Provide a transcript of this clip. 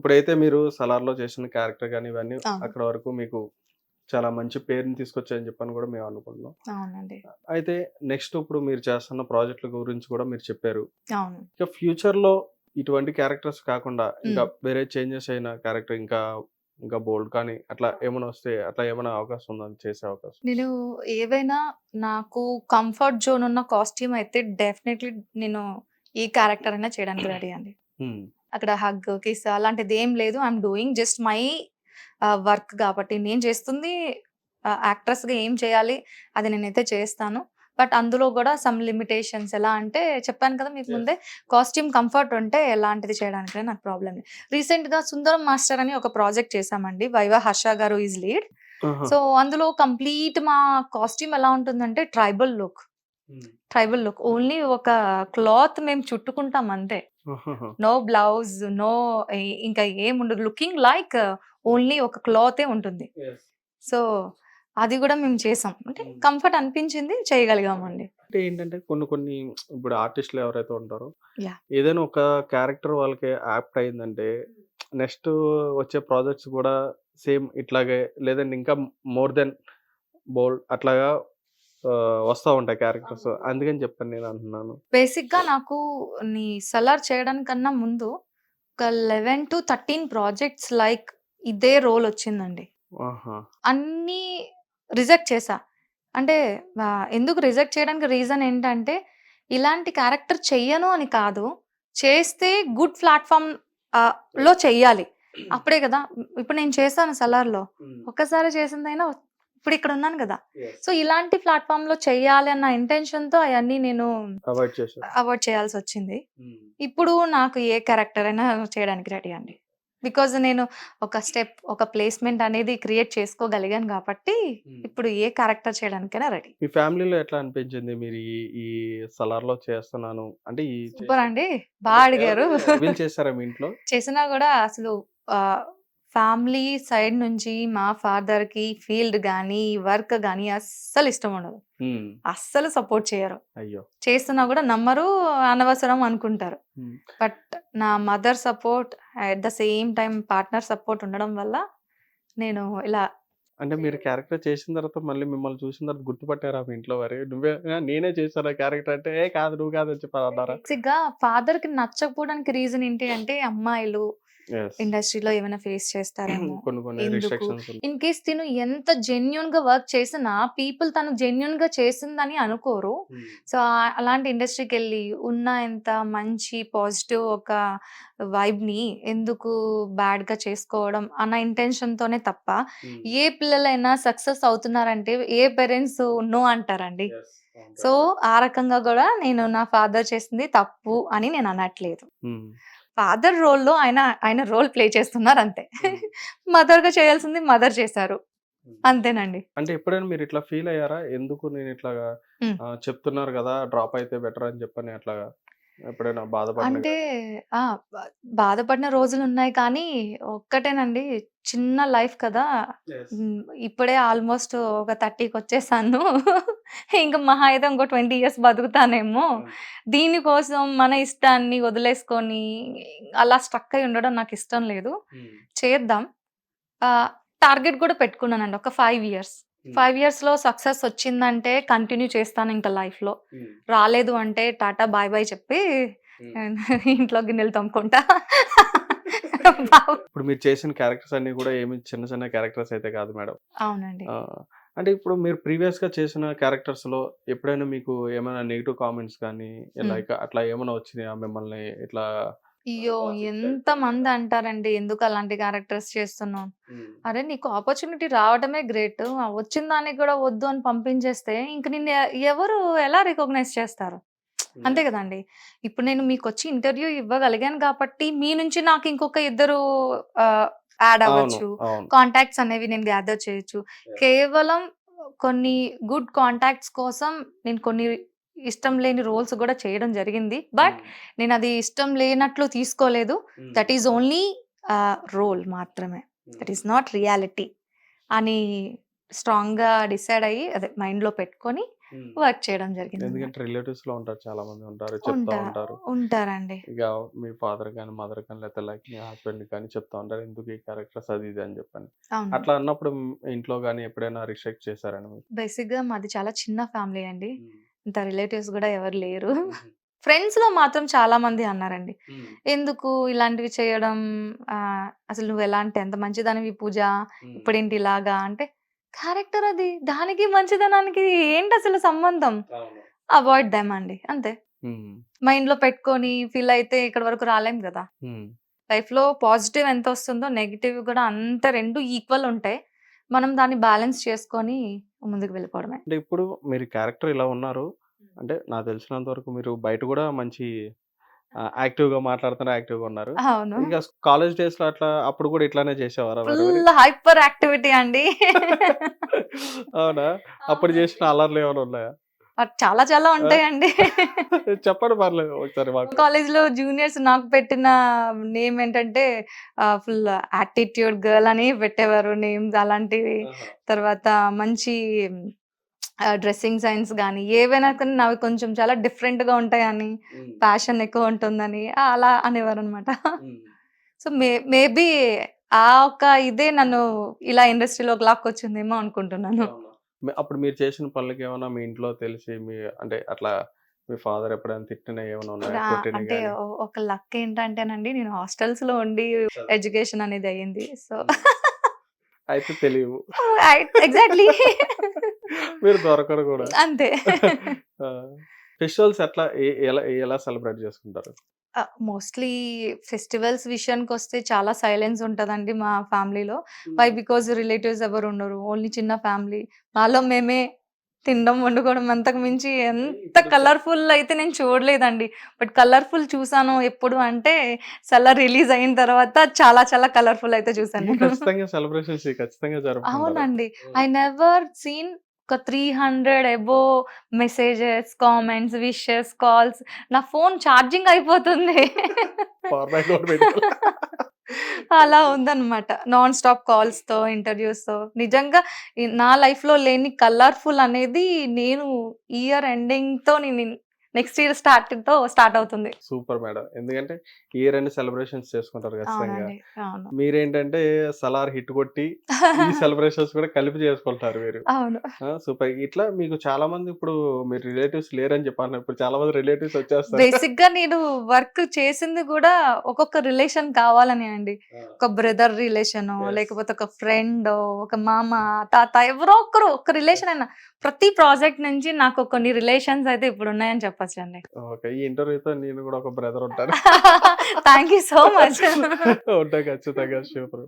ఇప్పుడైతే మీరు సలార్లో చేసిన క్యారెక్టర్ కానీ ఇవన్నీ. అక్కడ వరకు మీకు చాలా మంచి పేరుని తీసుకొచ్చాయని చెప్పని కూడా మేము అనుకుంటున్నాం. అవునండి. అయితే నెక్స్ట్ ఇప్పుడు మీరు చేస్తున్న ప్రాజెక్టుల గురించి కూడా మీరు చెప్పారు. అవును. ఇక ఫ్యూచర్లో ఇటువంటి క్యారెక్టర్స్ కాకుండా ఇంకా వేరే చేంజెస్ అయిన క్యారెక్టర్ ఇంకా ఇంకా బోల్డ్ కానీ అట్లా ఏమైనా వస్తే అట్లా ఏమైనా అవకాశం ఉందని చేసే అవకాశం? నేను ఏవైనా నాకు కంఫర్ట్ జోన్ ఉన్న కాస్ట్యూమ్ అయితే డెఫినెట్లీ నేను ఈ క్యారెక్టర్ అయినా చేయడానికి రెడీ అండి. అక్కడ హగ్ కిస్ అలాంటిది ఏం లేదు I'm doing just my work కాబట్టి నేను చేస్తుంది యాక్ట్రెస్గా ఏం చేయాలి అది నేనైతే చేస్తాను బట్ అందులో కూడా సమ్ లిమిటేషన్స్ ఎలా అంటే చెప్పాను కదా మీకు. ముందే కాస్ట్యూమ్ కంఫర్ట్ ఉంటే ఎలాంటిది చేయడానికి నాకు ప్రాబ్లం లేదు రీసెంట్గా సుందరం మాస్టర్ అని ఒక ప్రాజెక్ట్ చేశామండి వైవా హర్ష గారు ఈజ్ లీడ్. సో అందులో కంప్లీట్ మా కాస్ట్యూమ్ ఎలా ఉంటుందంటే ట్రైబల్ లుక్ హ్మ్. ట్రైబల్ లుక్ ఓన్లీ ఒక క్లాత్ మేము చుట్టుకుంటాం అంతే. నో బ్లౌజ్ నో ఇంకా ఏం ఉండదు లుకింగ్ లైక్ ఓన్లీ ఒక క్లాతే ఉంటుంది. సో అది కూడా మేము చేసాం అంటే Mm. కంఫర్ట్ అనిపించింది చేయగలిగామండి అంటే ఏంటంటే కొన్ని కొన్ని ఇప్పుడు ఆర్టిస్టులు ఎవరైతే ఉంటారో. ఏదైనా ఒక క్యారెక్టర్ వాళ్ళకి యాప్ట్ అయిందంటే నెక్స్ట్ వచ్చే ప్రాజెక్ట్స్ కూడా సేమ్ ఇట్లాగే లేదంటే ఇంకా మోర్ దెన్ బోల్డ్ అట్లాగా వస్తూ ఉంటాయి క్యారెక్టర్స్. అందుకని చెప్పాను నేను అంటున్నాను. బేసిక్గా నాకు నీ సలార్ చేయడానికన్నా ముందు ఒక eleven to thirteen projects like ఇదే రోల్ వచ్చిందండి. అన్నీ రిజెక్ట్ చేశా. అంటే ఎందుకు రిజెక్ట్ చేయడానికి రీజన్ ఏంటంటే ఇలాంటి క్యారెక్టర్ చెయ్యను అని కాదు చేస్తే గుడ్ ప్లాట్ఫామ్లో చెయ్యాలి. అప్పుడే కదా ఇప్పుడు నేను చేశాను సలార్లో. ఒక్కసారి చేసిందైనా ఇప్పుడు ఇక్కడ ఉన్నాను కదా. సో ఇలాంటి ప్లాట్ఫామ్లో చెయ్యాలి అన్న ఇంటెన్షన్తో అవన్నీ నేను అవాయిడ్ చేశారు చేయాల్సి వచ్చింది. ఇప్పుడు నాకు ఏ క్యారెక్టర్ అయినా చేయడానికి రెడీ అండి. బికాజ్ నేను ఒక స్టెప్ ఒక ప్లేస్మెంట్ అనేది క్రియేట్ చేసుకోగలిగాను కాబట్టి ఇప్పుడు ఏ క్యారెక్టర్ చేయడానికైనా రెడీ మీ ఫ్యామిలీలో ఎట్లా అనిపించింది మీరు ఈ సలార్లో చేస్తున్నాను? అంటే సూపర్ అండి. బాగా అడిగారు. చేస్తారా మీ ఇంట్లో? చేసినా కూడా అసలు ఫ్యామిలీ సైడ్ నుంచి మా ఫాదర్కి ఫీల్డ్ కానీ వర్క్ కానీ అస్సలు ఇష్టం ఉండదు. అస్సలు సపోర్ట్ చేయరు. అయ్యో! చేస్తున్నా కూడా నమ్మరు అనవసరం అనుకుంటారు. బట్ నా mother support at the same time partner support ఉండడం వల్ల నేను ఇలా అంటే మీరు క్యారెక్టర్ చేసిన తర్వాత మళ్ళీ మిమ్మల్ని చూసిన తర్వాత గుర్తుపట్టారా మీ ఇంట్లో వారి? నువ్వే "ఆ, నేనే చేశాను క్యారెక్టర్ అంటే ఏ కాదు నువ్వు కాదు అని చెప్పి అన్నారా? బేసిక్గా ఫాదర్కి నచ్చకపోవడానికి రీజన్ ఏంటి అంటే అమ్మాయిలు. ఇండస్ట్రీలో ఏమైనా ఫేస్ చేస్తారేమో. ఎందుకు? ఇన్ కేస్ తిను ఎంత జెన్యున్గా వర్క్ చేసినా పీపుల్ తను జెన్యున్గా చేసిందని అనుకోరు. సో అలాంటి ఇండస్ట్రీకి వెళ్ళి ఉన్న ఎంత మంచి పాజిటివ్ ఒక వైబ్ని ఎందుకు బ్యాడ్గా చేసుకోవడం అన్న ఇంటెన్షన్ తోనే తప్ప ఏ పిల్లలైనా సక్సెస్ అవుతున్నారంటే ఏ పేరెంట్స్ నో అంటారండి. సో ఆ రకంగా కూడా నేను నా ఫాదర్ చేసింది తప్పు అని నేను అనట్లేదు. ఫాదర్ రోల్లో ఆయన ఆయన రోల్ ప్లే చేస్తున్నారు అంతే మదర్గా చేయాల్సింది మదర్ చేశారు. అంతేనండి. అంటే ఎప్పుడైనా మీరు ఇట్లా ఫీల్ అయ్యారా? ఎందుకు నేను ఇట్లాగా. ఆ, చెప్తున్నారు కదా డ్రాప్ అయితే బెటర్ అని చెప్పని అట్లాగా? ఎప్పుడైనా బాధపడిన అంటే ఆ! బా- బాధపడిన రోజులు ఉన్నాయి కానీ ఒక్కటేనండి చిన్న లైఫ్ కదా! ఇప్పుడే ఆల్మోస్ట్ ఒక థర్టీకి వచ్చేసాను ఇంకా మహా అయితే ఇంకో ట్వంటీ ఇయర్స్ బతుకుతానేమో. దీనికోసం మన ఇష్టాన్ని వదిలేసుకొని అలా స్ట్రక్ అయి ఉండడం నాకు ఇష్టం లేదు. చేద్దాం. టార్గెట్ కూడా పెట్టుకున్నానండి ఒక ఫైవ్ ఇయర్స్. ఫైవ్ ఇయర్స్లో సక్సెస్ వచ్చిందంటే కంటిన్యూ చేస్తాను ఇంకా లైఫ్లో. రాలేదు అంటే టాటా బాయ్ బాయ్ చెప్పి ఇంట్లో గిన్నెలు తమ్ముకుంటా. ఇప్పుడు మీరు చేసిన క్యారెక్టర్స్ అన్ని కూడా ఏమి చిన్న చిన్న క్యారెక్టర్స్ అయితే కాదు మేడం. అవునండి. అంటే ఇప్పుడు మీరు ప్రీవియస్గా చేసిన క్యారెక్టర్స్లో ఎప్పుడైనా మీకు ఏమైనా నెగిటివ్ కామెంట్స్ కానీ లైక్ అట్లా ఏమైనా వచ్చినాయా? మిమ్మల్ని ఇట్లా అయ్యో! ఎంత మంది అంటారండి. ఎందుకు అలాంటి క్యారెక్టర్స్ చేస్తున్నావు? అరే నీకు ఆపర్చునిటీ రావడమే గ్రేట్. వచ్చిన దానికి కూడా వద్దు అని పంపించేస్తే ఇంక నిన్ను ఎవరు ఎలా రికగ్నైజ్ చేస్తారు? అంతే కదండి. ఇప్పుడు నేను మీకు వచ్చి ఇంటర్వ్యూ ఇవ్వగలిగాను కాబట్టి మీ నుంచి నాకు ఇంకొక ఇద్దరు యాడ్ అవ్వచ్చు. కాంటాక్ట్స్ అనేవి నేను గ్యాదర్ చేయొచ్చు. కేవలం కొన్ని గుడ్ కాంటాక్ట్స్ కోసం నేను కొన్ని ఇష్టం లేని రోల్స్ కూడా చేయడం జరిగింది. బట్ నేను అది ఇష్టం లేనట్లు తీసుకోలేదు. దట్ ఈజ్ ఓన్లీ రోల్ మాత్రమే. దట్ ఈస్ నాట్ రియాలిటీ అని స్ట్రాంగ్గా డిసైడ్ అయ్యి అదే మైండ్లో పెట్టుకొని వర్క్ చేయడం జరిగింది ఎందుకంటే రిలేటివ్స్లో ఉంటారు చాలా మంది ఉంటారు చెప్తా ఉంటా- ఉంటారు. ఉంటారండి. ఇక మీ ఫాదర్ కానీ మదర్ కానీ లేకపోతే లైక్ మీ హస్బెండ్ కానీ చెప్తా ఉంటారు ఎందుకు ఈ క్యారెక్టర్స్ అది ఇది అని చెప్పని. అవును. అట్లా అన్నప్పుడు ఇంట్లో కానీ ఎప్పుడైనా రిస్ట్రిక్ట్ చేశారని బేసిక్గా మాది చాలా చిన్న ఫ్యామిలీ అండి. ఇంత రిలేటివ్స్ కూడా ఎవరు లేరు. ఫ్రెండ్స్లో మాత్రం చాలా మంది అన్నారండి. ఎందుకు ఇలాంటివి చేయడం? అసలు నువ్వు ఎలాంటి ఎంత మంచిదానివి పూజ? ఇప్పుడేంటి ఇలాగా? అంటే క్యారెక్టర్ అది దానికి మంచిదనానికి ఏంటి అసలు సంబంధం? అవాయిడ్ దెమ్ అండి. అంతే. మైండ్లో పెట్టుకొని ఫీల్ అయితే ఇక్కడ వరకు రాలేం కదా లైఫ్లో పాజిటివ్ ఎంత వస్తుందో నెగిటివ్ కూడా అంత రెండు ఈక్వల్ ఉంటాయి మనం దాన్ని బ్యాలెన్స్ చేసుకొని ముందుకు వెళ్ళిపోవడమే. అంటే ఇప్పుడు మీరు క్యారెక్టర్ ఇలా ఉన్నారు. అంటే నాకు తెలిసినంత వరకు మీరు బయట కూడా మంచి యాక్టివ్గా మాట్లాడుతున్నారు యాక్టివ్గా ఉన్నారు అవును. ఇంకా కాలేజ్ డేస్లో అట్లా అప్పుడు కూడా ఇట్లానే చేసేవారా? ఫుల్ హైపర్ యాక్టివిటీ అండి. అవునా? అప్పుడు చేసిన అలర్లు ఏమైనా ఉన్నాయా? చాలా చాలా ఉంటాయండి. చెప్పండి పర్లేదు ఒకసారి కాలేజ్లో జూనియర్స్ నాకు పెట్టిన నేమ్ ఏంటంటే ఫుల్ యాటిట్యూడ్ గర్ల్ అని పెట్టేవారు నేమ్స్ అలాంటివి. తర్వాత మంచి డ్రెస్సింగ్ సైన్స్ కానీ ఏవైనా కానీ నావి కొంచెం చాలా డిఫరెంట్గా ఉంటాయని ప్యాషన్ ఎక్కువ ఉంటుందని అలా అనేవారు అనమాట సో మే మేబీ ఆ ఒక ఇదే నన్ను ఇలా ఇండస్ట్రీలోకి లాక్కొచ్చిందేమో అనుకుంటున్నాను. అప్పుడు మీరు చేసిన పనులకి ఏమైనా మీ ఇంట్లో తెలిసి మీ అంటే అట్లా మీ ఫాదర్ ఎప్పుడైనా తిట్టిన ఏమైనా ఉన్నాయా? అంటే ఒక లక్ ఏంటంటేనండి నేను హాస్టల్స్లో. ఉండి ఎడ్యుకేషన్ అనేది అయ్యింది సో అయితే తెలియవు. ఎగ్జాక్ట్లీ. మీరు దొరకరు కూడా. అంతే. ఫెస్టివల్స్ ఎట్లా ఎలా ఎలా సెలబ్రేట్ చేసుకుంటారు? మోస్ట్లీ ఫెస్టివల్స్ విషయానికి వస్తే చాలా సైలెన్స్ ఉంటదండి మా ఫ్యామిలీలో. వై బికాజ్ రిలేటివ్స్ ఎవరు ఉండరు. ఓన్లీ చిన్న ఫ్యామిలీ. మాలో మేమే తినడం వండుకోవడం అంతకు మించి ఎంత కలర్ఫుల్ అయితే నేను చూడలేదండి. బట్ కలర్ఫుల్ చూసాను ఎప్పుడు అంటే సలా రిలీజ్ అయిన తర్వాత చాలా చాలా కలర్ఫుల్ అయితే చూసాను అవునండి. ఐ నెవర్ సీన్ ఒక three hundred above messages comments wishes calls నా ఫోన్ ఛార్జింగ్ అయిపోతుంది. అలా ఉందన్నమాట. నాన్ స్టాప్ కాల్స్తో ఇంటర్వ్యూస్తో. నిజంగా నా లైఫ్లో లేని కలర్ఫుల్ అనేది నేను ఇయర్ ఎండింగ్తో నేను నెక్స్ట్ ఇయర్ స్టార్ట్తో స్టార్ట్ అవుతుంది. సూపర్ మేడం ఎందుకంటే ఇయర్ అండ్ సెలబ్రేషన్స్ చేసుకుంటారు ఖచ్చితంగా. మీరేంటంటే సలార్ హిట్ కొట్టి ఈ సెలబ్రేషన్స్ కూడా కలిపి చేసుకుంటారు మీరు. అవును. సూపర్ ఇట్లా మీకు చాలా మంది ఇప్పుడు మీరు రిలేటివ్స్ లేరని చెప్పాను ఇప్పుడు చాలా మంది రిలేటివ్స్ వచ్చేస్తారు. బేసిక్గా నేను వర్క్ చేసింది కూడా ఒక్కొక్క రిలేషన్ కావాలని అండి. ఒక బ్రదర్ రిలేషన్. లేకపోతే ఒక ఫ్రెండ్ ఒక మామ తాత ఎవరో ఒకరు ఒక రిలేషన్ అయినా ప్రతి ప్రాజెక్ట్ నుంచి నాకు కొన్ని రిలేషన్స్ అయితే ఇప్పుడు ఉన్నాయని చెప్పచ్చు. అండి ఓకే. ఈ ఇంటర్వ్యూతో నేను కూడా ఒక బ్రదర్ ఉంటాను. థ్యాంక్ యూ సో మచ్ ఉంటా ఖచ్చితంగా. సూపర్.